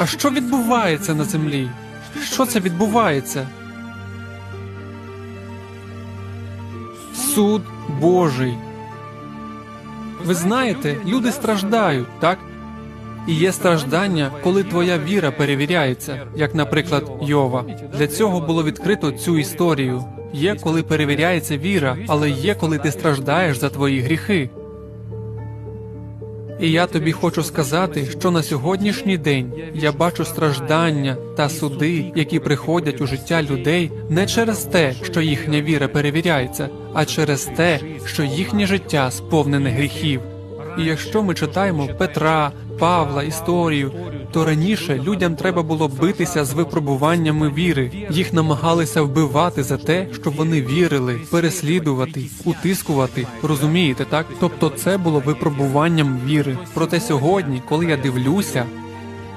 А що відбувається на землі? Що це відбувається? Суд Божий. Ви знаєте, люди страждають, так? І є страждання, коли твоя віра перевіряється, як, наприклад, Йова. Для цього було відкрито цю історію. Є, коли перевіряється віра, але є, коли ти страждаєш за твої гріхи. І я тобі хочу сказати, що на сьогоднішній день я бачу страждання та суди, які приходять у життя людей не через те, що їхня віра перевіряється, а через те, що їхнє життя сповнене гріхів. І якщо ми читаємо Петра, Павла, історію, то раніше людям треба було битися з випробуваннями віри. Їх намагалися вбивати за те, щоб вони вірили, переслідувати, утискувати. Розумієте, так? Тобто це було випробуванням віри. Проте сьогодні, коли я дивлюся,